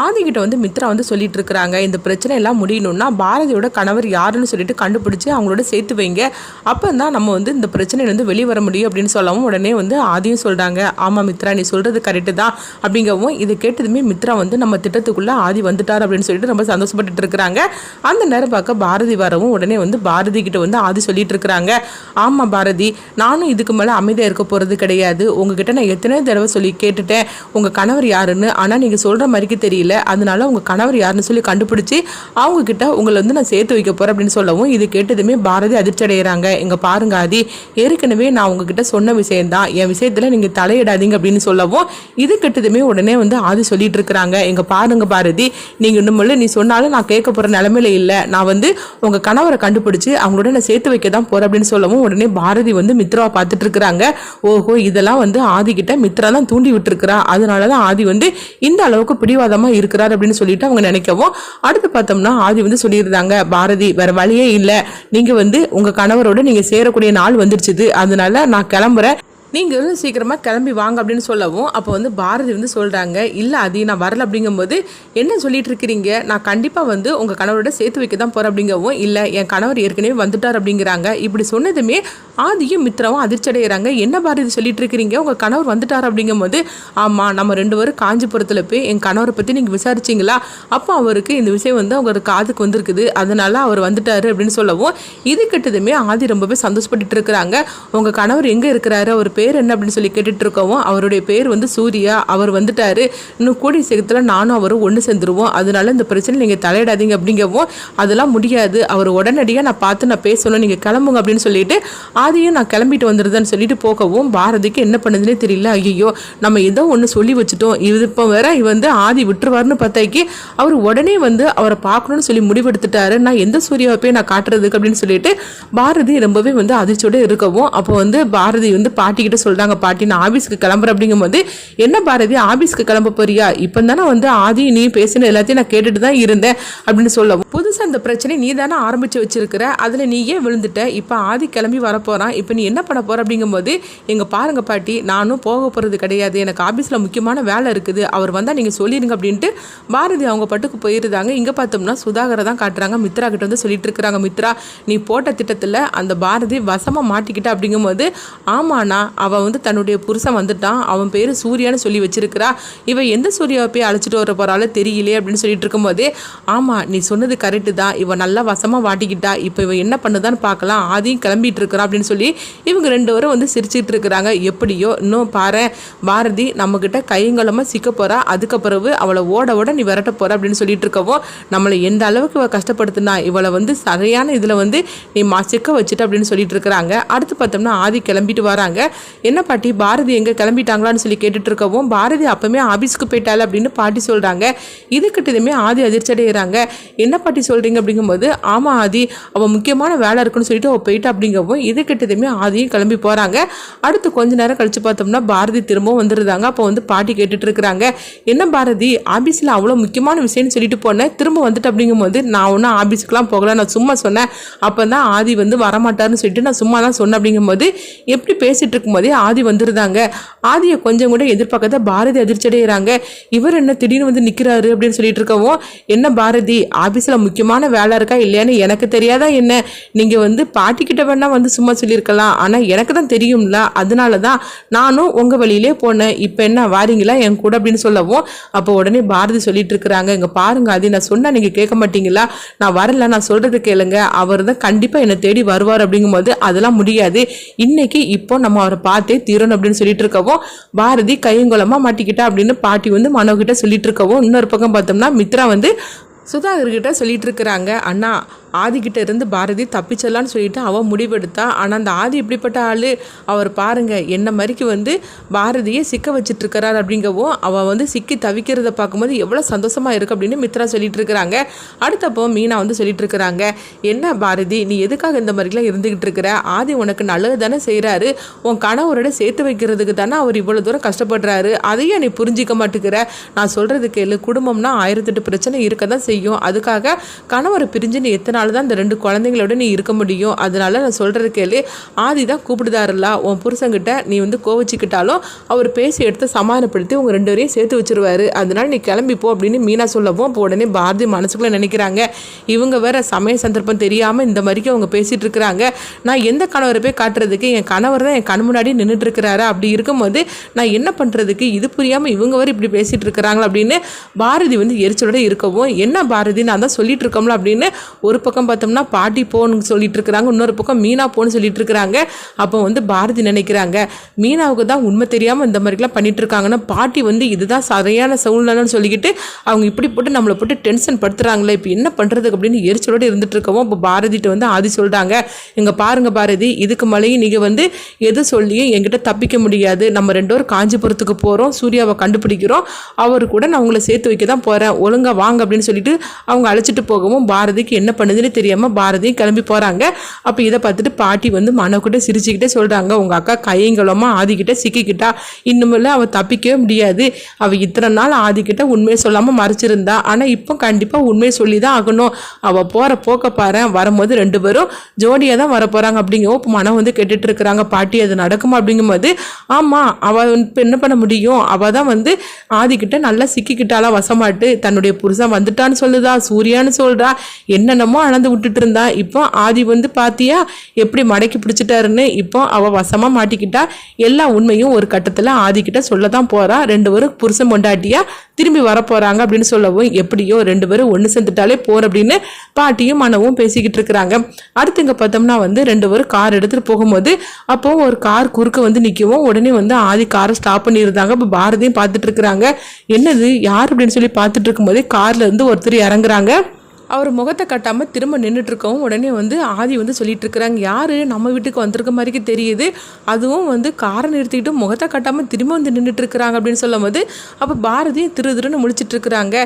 ஆதிக்கிட்ட வந்து மித்ரா வந்து சொல்லிட்டு இருக்கிறாங்க இந்த பிரச்சனை எல்லாம் முடியணும்னா பாரதியோட கணவர் யாருன்னு சொல்லிட்டு கண்டுபிடிச்சு அவங்களோட சேர்த்து வைங்க. அப்போ தான் நம்ம வந்து இந்த பிரச்சனையிலேருந்து வெளியே வர முடியும் அப்படின்னு சொல்லவும் உடனே வந்து ஆதியும் சொல்கிறாங்க ஆமாம் மித்ரா நீ சொல்கிறது கரெக்டு தான். அப்படிங்கவும் இதை கேட்டதுமே மித்ரா வந்து நம்ம திட்டத்துக்குள்ளே ஆதி வந்துட்டார் அப்படின்னு சொல்லிட்டு ரொம்ப சந்தோஷப்பட்டுட்டு இருக்கிறாங்க அந்த நேரம் பார்க்க பாரதி வரவும் உடனே வந்து பாரதி கிட்ட வந்து ஆதி சொல்லிட்டு இருக்கிறாங்க ஆமாம் பாரதி நானும் இதுக்கு மேலே அமைதியாக இருக்க போகிறது கிடையாது. உங்ககிட்ட நான் எத்தனை தடவை சொல்லி கேட்டுட்டேன். உங்கள் கணவர் யாருன்னு ஆனால் நீங்கள் சொல்கிற மாதிரிக்கு தெரியல அதனால உங்கள் கணவர் யாருன்னு சொல்லி கண்டுபிடிச்சி அவங்க கிட்ட உங்களை வந்து நான் சேர்த்து வைக்க போகிறேன் அப்படின்னு சொல்லவும் இது கேட்டதுமே பாரதி அதிர்ச்சி அடைகிறாங்க இங்கே பாருங்க ஆதி ஏற்கனவே நான் உங்ககிட்ட சொன்ன விஷயம்தான். என் விஷயத்தில் நீங்கள் தலையிடாதீங்க அப்படின்னு சொல்லவும் இது கெட்டதுமே உடனே வந்து ஆதி சொல்லிட்டு இருக்கிறாங்க. இங்கே பாருங்க பாரதி நீங்கள் இன்னும் நீ சொன்னாலும் நான் கேட்க போகிற நிலமையில இல்லை. நான் வந்து உங்கள் கணவரை கண்டுபிடிச்சி அவங்களோட நான் சேர்த்து வைக்க தான் போகிறேன் அப்படின்னு சொல்லவும் உடனே பாரதி வந்து மித்ராவை பார்த்துட்டு இருக்கிறாங்க. ஓஹோ இதெல்லாம் வந்து ஆதி கிட்ட மித்ரா தான் தூண்டி விட்டுருக்குறா. அதனால தான் ஆதி வந்து இந்த அளவுக்கு பிடிவாதமாக இருக்கிறார் அப்படின்னு சொல்லிட்டு அவங்க நினைக்கவும். அடுத்து பார்த்தோம்னா ஆதி வந்து சொல்லியிருந்தாங்க பாரதி வேற வழியே இல்லை. நீங்கள் வந்து உங்கள் கணவரோட நீங்கள் சேரக்கூடிய நாள் வந்துடுச்சுது. அதனால நான் கிளம்புறேன். நீங்கள் வந்து சீக்கிரமாக கிளம்பி வாங்க அப்படின்னு சொல்லவும் அப்போ வந்து பாரதி வந்து சொல்கிறாங்க இல்லை அது நான் வரல அப்படிங்கும்போது என்ன சொல்லிட்டு இருக்கிறீங்க? நான் கண்டிப்பாக வந்து உங்கள் கணவரோட சேர்த்து வைக்க தான் போகிறேன் அப்படிங்கவும் இல்லை என் கணவர் ஏற்கனவே வந்துட்டார் அப்படிங்கிறாங்க. இப்படி சொன்னதுமே ஆதியும் மித்ராவும் அதிர்ச்சி அடைகிறாங்க என்ன பாரதி சொல்லிட்டு இருக்கிறீங்க? உங்கள் கணவர் வந்துட்டார் அப்படிங்கும்போது ஆமாம் நம்ம ரெண்டு பேரும் காஞ்சிபுரத்தில் போய் என் கணவரை பற்றி நீங்கள் விசாரிச்சிங்களா? அப்போ அவருக்கு இந்த விஷயம் வந்து அவங்களோட காதுக்கு வந்திருக்குது. அதனால அவர் வந்துட்டார் அப்படின்னு சொல்லவும் இது கெட்டதுமே ஆதி ரொம்பவே சந்தோஷப்பட்டுட்டு இருக்கிறாங்க. உங்கள் கணவர் எங்கே இருக்கிறாரு? அவர் பேர் பேர் என்ன அப்படின்னு சொல்லி கேட்டுட்டு இருக்கவும் அவருடைய பேர் வந்து சூர்யா. அவர் வந்துட்டாரு. இன்னும் கூடிய சீக்கிரத்தில் நானும் அவரும் ஒன்று சேர்ந்துருவோம். அதனால இந்த பிரச்சனை நீங்கள் தலையிடாதீங்க அப்படிங்கவும் அதெல்லாம் முடியாது. அவர் உடனடியாக நான் பார்த்து நான் பேசணும் நீங்கள் கிளம்புங்க அப்படின்னு சொல்லிட்டு ஆதியும் நான் கிளம்பிட்டு வந்துடுறேன்னு சொல்லிட்டு போகவும் பாரதிக்கு என்ன பண்ணுதுன்னே தெரியல. ஐயோ நம்ம ஏதோ ஒன்று சொல்லி வச்சுட்டோம். இது இப்போ வேற இவ வந்து ஆதி விட்டுருவாருன்னு பார்த்தாக்கி அவர் உடனே வந்து அவரை பார்க்கணும்னு சொல்லி முடிவெடுத்துட்டாரு. நான் எந்த சூர்யாவை போய் நான் காட்டுறதுக்கு அப்படின்னு சொல்லிட்டு பாரதி ரொம்பவே வந்து அதிர்ச்சியோட இருக்கவும் அப்போ வந்து பாரதி வந்து பாட்டிக்கிட்ட சொல்றாங்க பாட்டி நான் ஆஃபீஸ்க்கு கிளம்புறேன் அப்படிங்கும்போது என்ன பாரதி ஆஃபீஸ்க்கு கிளம்ப போறியா? இப்போ தானே வந்து ஆதி நீ பேசின எல்லாத்தையும் நான் கேட்டுட்டு தான் இருந்தேன் அப்படின்னு சொல்லவும். புதுசாக அந்த பிரச்சனை நீ தானே ஆரம்பித்து வச்சிருக்கிற அதில் நீ ஏன் விழுந்துட்ட? இப்போ ஆதி கிளம்பி வரப்போகிறான் இப்போ நீ என்ன பண்ண போகிற அப்படிங்கும்போது எங்கள் பாருங்க பாட்டி நானும் போக போகிறது கிடையாது. எனக்கு ஆஃபீஸில் முக்கியமான வேலை இருக்குது. அவர் வந்தால் நீங்கள் சொல்லிடுங்க அப்படின்ட்டு பாரதி அவங்க பட்டுக்கு போயிருந்தாங்க. இங்கே பார்த்தோம்னா சுதாகரை தான் காட்டுறாங்க. மித்ரா கிட்ட வந்து சொல்லிட்டு இருக்கிறாங்க மித்ரா நீ போட்ட திட்டத்தில் அந்த பாரதி வசமாக மாட்டிக்கிட்ட. அப்படிங்கும்போது ஆமாண்ணா அவன் வந்து தன்னுடைய புருஷன் வந்துட்டான். அவன் பேர் சூர்யான்னு சொல்லி வச்சிருக்கிறா. இவன் எந்த சூர்யாவை போய் அழைச்சிட்டு வர போகிறாளோ தெரியலையே அப்படின்னு சொல்லிட்டு இருக்கும்போதே ஆமாம் நீ சொன்னது கரெக்டு தான். இவன் நல்லா வசமாக வாட்டிக்கிட்டா. இப்போ இவன் என்ன பண்ணுதான்னு பார்க்கலாம். ஆதியும் கிளம்பிட்டு இருக்கிறான் அப்படின்னு சொல்லி இவங்க ரெண்டு பேரும் வந்து சிரிச்சிட்டு இருக்கிறாங்க. எப்படியோ இன்னும் பாரு பாரதி நம்மக்கிட்ட கையங்கலமாக சிக்க போறா. அதுக்கு பிறகு அவளை ஓட ஓட நீ விரட்ட போற அப்படின்னு சொல்லிட்டு இருக்கவும் நம்மளை எந்த அளவுக்கு இவ கஷ்டப்படுத்தினா இவளை வந்து சரியான இதில் வந்து நீ மா சிக்க வச்சுட்டு அப்படின்னு சொல்லிட்டு இருக்கிறாங்க. அடுத்து பார்த்தோம்னா ஆதி கிளம்பிட்டு வராங்க. என்ன பாட்டி பாரதி எங்கே கிளம்பிட்டாங்களான்னு சொல்லி கேட்டுட்டு இருக்கவும் பாரதி அப்போவுமே ஆஃபீஸ்க்கு போயிட்டாள் அப்படின்னு பாட்டி சொல்கிறாங்க இதுக்கிட்டதுமே ஆதி அதிர்ச்சி அடைகிறாங்க என்ன பாட்டி சொல்கிறீங்க அப்படிங்கும்போது ஆமாம் ஆதி அவள் முக்கியமான வேலை இருக்குன்னு சொல்லிட்டு அவள் போயிட்டா அப்படிங்கவும் இதுக்கிட்டதுமே ஆதியும் கிளம்பி போகிறாங்க அடுத்து கொஞ்ச நேரம் கழித்து பார்த்தோம்னா பாரதி திரும்பவும் வந்துருந்தாங்க அப்போ வந்து பாட்டி கேட்டுட்டு இருக்கிறாங்க என்ன பாரதி ஆபீஸில் அவ்வளோ முக்கியமான விஷயம்னு சொல்லிட்டு போனேன் திரும்ப வந்துட்டு அப்படிங்கும்போது நான் ஒன்றும் ஆபீஸ்க்குலாம் போகல நான் சும்மா சொன்னேன். அப்போ தான் ஆதி வந்து வரமாட்டாருன்னு சொல்லிட்டு நான் சும்மா தான் சொன்னேன் அப்படிங்கும்போது எப்படி பேசிட்டு இருக்கும்போதே ஆதி வந்துருந்தாங்க. ஆதியை கொஞ்சம் கூட எதிர்பார்க்காத பாரதி அதிர்ச்சி அடைகிறாங்க இவர் என்ன திடீர்னு வந்து நிற்கிறாரு அப்படின்னு சொல்லிட்டு இருக்கவும் என்ன பாரதி ஆஃபீஸில் முக்கியமான வேலை இருக்கா இல்லையான்னு எனக்கு தெரியாதா என்ன? நீங்கள் வந்து பாட்டிக்கிட்ட வேணா வந்து சும்மா சொல்லியிருக்கலாம். ஆனால் எனக்கு தான் தெரியும்ல. அதனால தான் நானும் உங்கள் வழியிலே போனேன். இப்போ என்ன வாரீங்களா? என் கூட அப்படின்னு சொல்லவும் அப்போ உடனே பாரதி சொல்லிட்டு இருக்கிறாங்க. இங்கே பாருங்க அது நான் சொன்னால் நீங்கள் கேட்க மாட்டீங்களா? நான் வரல நான் சொல்கிறது கேளுங்க. அவர் தான் கண்டிப்பாக என்னை தேடி வருவார் அப்படிங்கும்போது அதெல்லாம் முடியாது. இன்னைக்கு இப்போ நம்ம அவரை பார்த்தே தீரணும் அப்படின்னு சொல்லிட்டு இருக்கவும் பாரதி கையங்குலமாக மாட்டிக்கிட்டா அப்படின்னு பாட்டி வந்து மனோகிட்ட சொல்லிட்டு இருக்கவும் இன்னொரு பக்கம் பார்த்தோம்னா மித்ரா வந்து சுதாகர்கிட்ட சொல்லிட்டு இருக்கிறாங்க அண்ணா ஆதிக்கிட்ட இருந்து பாரதி தப்பிச்சிடலான்னு சொல்லிட்டு அவன் முடிவெடுத்தா. ஆனால் அந்த ஆதி எப்படிப்பட்ட ஆள் அவர் பாருங்க என்ன மாதிரிக்கு வந்து பாரதியை சிக்க வச்சிட்டு இருக்கிறார் அப்படிங்கவும் அவன் வந்து சிக்கி தவிக்கிறத பார்க்கும்போது எவ்வளோ சந்தோஷமா இருக்கு அப்படின்னு மித்ரா சொல்லிட்டு இருக்கிறாங்க அடுத்தப்போ மீனா வந்து சொல்லிட்டு இருக்கிறாங்க என்ன பாரதி நீ எதுக்காக இந்த மாதிரிலாம் இருந்துகிட்டு இருக்கிற? ஆதி உனக்கு நல்லது தானே செய்கிறாரு உன் கணவரோட சேர்த்து வைக்கிறதுக்கு தானே அவர் இவ்வளோ தூரம் கஷ்டப்படுறாரு. அதையும் நீ புரிஞ்சிக்க மாட்டேங்கிற. நான் சொல்றது கேளு குடும்பம்னா ஆயிரத்தெட்டு பிரச்சனை இருக்க தான் செய்யும். அதுக்காக கணவரை பிரிஞ்சு நீ எத்தனை அதனால தான் இந்த ரெண்டு குழந்தைங்களோட நீ இருக்க முடியும். அதனால நான் சொல்கிறது கேளு. ஆதி தான் கூப்பிடுதாருல்ல உன் புருஷங்கிட்ட நீ வந்து கோவச்சிக்கிட்டாலும் அவர் பேசி எடுத்து சமாதானப்படுத்தி உங்கள் ரெண்டு பேரையும் சேர்த்து வச்சுருவார். அதனால நீ கிளம்பிப்போ அப்படின்னு மீனா சொல்லவும் இப்போ உடனே பாரதி மனசுக்குள்ளே நினைக்கிறாங்க. இவங்க வேற சமய சந்தர்ப்பம் தெரியாமல் இந்த மாதிரிக்கு அவங்க பேசிகிட்டு இருக்கிறாங்க. நான் எந்த கணவரை போய் காட்டுறதுக்கு என் கணவர் தான் என் கண் முன்னாடி நின்றுட்டு இருக்கிறாரு. அப்படி இருக்கும்போது நான் என்ன பண்ணுறதுக்கு இது புரியாமல் இவங்க வேறு இப்படி பேசிகிட்டு இருக்கிறாங்களா அப்படின்னு பாரதி வந்து எரிச்சலோட இருக்கவும் என்ன பாரதி? நான் தான் சொல்லிட்டு இருக்கோம்ல அப்படின்னு ஒரு பக்கம் பக்கம் பார்த்தோம்னா பாட்டி போன்னு சொல்லிட்டு இருக்கிறாங்க. இன்னொரு பக்கம் மீனா போன்னு சொல்லிட்டு இருக்கிறாங்க. அப்போ வந்து பாரதி நினைக்கிறாங்க மீனாவுக்கு தான் உண்மை தெரியாமல் இந்த மாதிரிலாம் பண்ணிட்டு இருக்காங்கன்னா பாட்டி வந்து இதுதான் சரியான சூழ்நிலைன்னு சொல்லிக்கிட்டு அவங்க இப்படி போட்டு நம்மளை போட்டு டென்ஷன் படுத்துறாங்களே. இப்போ என்ன பண்ணுறதுக்கு அப்படின்னு எரிச்சலோடு இருந்துட்டு இருக்கவும் இப்போ பாரதிட்ட வந்து ஆதி சொல்கிறாங்க இங்கே பாருங்க பாரதி இதுக்கு மேலேயும் நீங்கள் வந்து எது சொல்லியும் என்கிட்ட தப்பிக்க முடியாது. நம்ம ரெண்டு பேரும் காஞ்சிபுரத்துக்கு போகிறோம் சூர்யாவை கண்டுபிடிக்கிறோம். அவர் கூட நான் உங்களை சேர்த்து வைக்க தான் போகிறேன் ஒழுங்காக வாங்க அப்படின்னு சொல்லிட்டு அவங்க அழைச்சிட்டு போகவும் பாரதிக்கு என்ன பண்ணுது? பண்ணுதுன்னு தெரியாமல் பாரதியும் கிளம்பி போகிறாங்க அப்போ இதை பார்த்துட்டு பாட்டி வந்து மனக்கிட்ட சிரிச்சுக்கிட்டே சொல்கிறாங்க உங்கள் அக்கா கையங்கலமாக ஆதிக்கிட்ட சிக்கிக்கிட்டா. இன்னுமில்ல அவள் தப்பிக்கவே முடியாது. அவள் இத்தனை நாள் ஆதிக்கிட்ட உண்மையை சொல்லாமல் மறைச்சிருந்தா. ஆனால் இப்போ கண்டிப்பாக உண்மையை சொல்லி தான் ஆகணும். அவள் போகிற போக்க பாரு. வரும்போது ரெண்டு பேரும் ஜோடியாக தான் வர போகிறாங்க அப்படிங்கவும் இப்போ மனம் வந்து கேட்டுட்டு இருக்கிறாங்க. பாட்டி அது நடக்குமா? அப்படிங்கும்போது ஆமாம் அவள் இப்போ என்ன பண்ண முடியும்? அவள் தான் வந்து ஆதிக்கிட்ட நல்லா சிக்கிக்கிட்டாலாம் வசமாட்டு. தன்னுடைய புருஷன் வந்துட்டான்னு சொல்லுதா? சூர்யான்னு சொல்கிறா என்னென்னமோ அளந்து விட்டுட்டு இருந்தா இப்போ ஆதி வந்து பாத்தியா எப்படி மடக்கி பிடிச்சிட்டாருன்னு இப்போ அவள் வசமாக மாட்டிக்கிட்டா எல்லா உண்மையும் ஒரு கட்டத்தில் ஆதிக்கிட்ட சொல்ல தான் போகிறா ரெண்டு பேரும் புருஷன் பொண்டாட்டியா திரும்பி வர போகிறாங்க அப்படின்னு சொல்லவும் எப்படியோ ரெண்டு பேரும் ஒன்று சேர்ந்துட்டாலே போகிற அப்படின்னு பாட்டியும் மனவும் பேசிக்கிட்டு இருக்கிறாங்க. அடுத்து இங்கே பார்த்தோம்னா வந்து ரெண்டு பேரும் கார் எடுத்துகிட்டு போகும்போது அப்போ ஒரு கார் குறுக்க வந்து நிற்கவும் உடனே வந்து ஆதி காரை ஸ்டாப் பண்ணியிருந்தாங்க. இப்போ பாரதியும் பார்த்துட்டு இருக்கிறாங்க. என்னது யார் அப்படின்னு சொல்லி பார்த்துட்டு இருக்கும்போதே கார்ல இருந்து ஒருத்தர் இறங்குறாங்க. அவர் முகத்தை கட்டாமல் திரும்ப நின்றுட்டு இருக்கவும் உடனே வந்து ஆதி வந்து சொல்லிட்டு இருக்கிறாங்க யார்? நம்ம வீட்டுக்கு வந்திருக்க மாதிரிக்கு தெரியுது. அதுவும் வந்து காரை நிறுத்திக்கிட்டு முகத்தை கட்டாமல் திரும்ப வந்து நின்றுட்டு இருக்கிறாங்க அப்படின்னு சொல்லும் போது அப்போ பாரதி திரு திருன்னு முழிச்சிட்டு இருக்கிறாங்க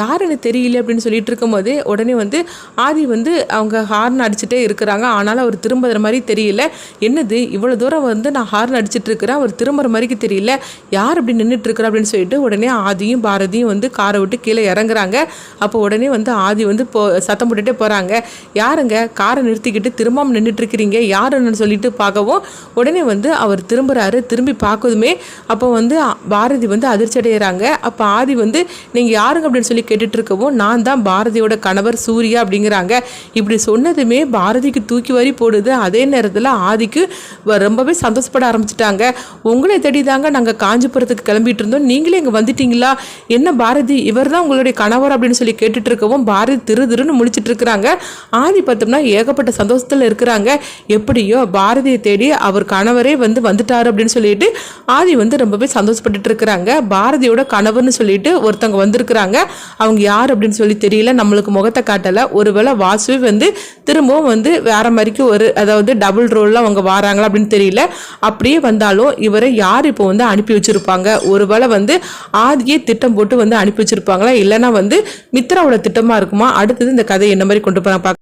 யாருன்னு தெரியல அப்படின்னு சொல்லிட்டு இருக்கும்போது உடனே வந்து ஆதி வந்து அவங்க ஹார்ன் அடிச்சுட்டே இருக்கிறாங்க. ஆனாலும் அவர் திரும்புற மாதிரி தெரியல. என்னது? இவ்வளோ தூரம் வந்து நான் ஹார்ன் அடிச்சிட்டு இருக்கிறேன் அவர் திரும்புற மாதிரிக்கு தெரியல. யார் அப்படி நின்றுட்டு இருக்கிறா அப்படின்னு சொல்லிட்டு உடனே ஆதியும் பாரதியும் வந்து காரை விட்டு கீழே இறங்குறாங்க. அப்போ உடனே வந்து ஆதி வந்து போ சத்தம் போட்டுட்டே போகிறாங்க யாருங்க? காரை நிறுத்திக்கிட்டு திரும்பாமல் நின்றுட்டு இருக்கிறீங்க யாருன்னு சொல்லிட்டு பார்க்கவும் உடனே வந்து அவர் திரும்புகிறாரு திரும்பி பார்க்கதுமே அப்போ வந்து பாரதி வந்து அதிர்ச்சி அடைகிறாங்க அப்போ ஆதி வந்து நீங்கள் யாருங்க? அப்படின்னு சொல்லி கேட்டுட்ருக்கவும் நான் தான் பாரதியோட கணவர் சூர்யா அப்படிங்கிறாங்க. இப்படி சொன்னதுமே பாரதிக்கு தூக்கி வாரி போடுது. அதே நேரத்தில் ஆதிக்கு வ- ரொம்பவே சந்தோஷப்பட ஆரம்பிச்சிட்டாங்க. உங்களை தேடி தாங்க நாங்கள் காஞ்சிபுரத்துக்கு கிளம்பிட்டு இருந்தோம் நீங்களே இங்கே வந்துட்டீங்களா? என்ன பாரதி? இவர் தான் உங்களுடைய கணவர் அப்படின்னு சொல்லி கேட்டுட்ருக்கவும் பாரதி திரு திருன்னு முழிச்சிட்டு இருக்கிறாங்க. ஆதி பார்த்தோம்னா ஏகப்பட்ட சந்தோஷத்தில் இருக்கிறாங்க. எப்படியோ பாரதியை தேடி அவர் கணவரே வந்து வந்துட்டார் அப்படின்னு சொல்லிட்டு ஆதி வந்து ரொம்பவே சந்தோஷப்பட்டுட்டு இருக்கிறாங்க. பாரதியோட கணவர்னு சொல்லிட்டு ஒருத்தவங்க வந்திருக்கிறாங்க. அவங்க யார் அப்படின்னு சொல்லி தெரியல. நம்மளுக்கு முகத்தை காட்டலை. ஒருவேளை வாசுவே வந்து திரும்பவும் வந்து வேற மாதிரிக்கு ஒரு அதாவது டபுள் ரோலில் அவங்க வராங்களா அப்படின்னு தெரியல. அப்படியே வந்தாலும் இவரை யார் இப்போ வந்து அனுப்பி வச்சிருப்பாங்க? ஒருவேளை வந்து ஆதியே திட்டம் போட்டு வந்து அனுப்பி வச்சிருப்பாங்களா? இல்லைன்னா வந்து மித்ராவோட திட்டமாக இருக்குமா? அடுத்தது இந்த கதை என்ன மாதிரி கொண்டு போகிறாங்க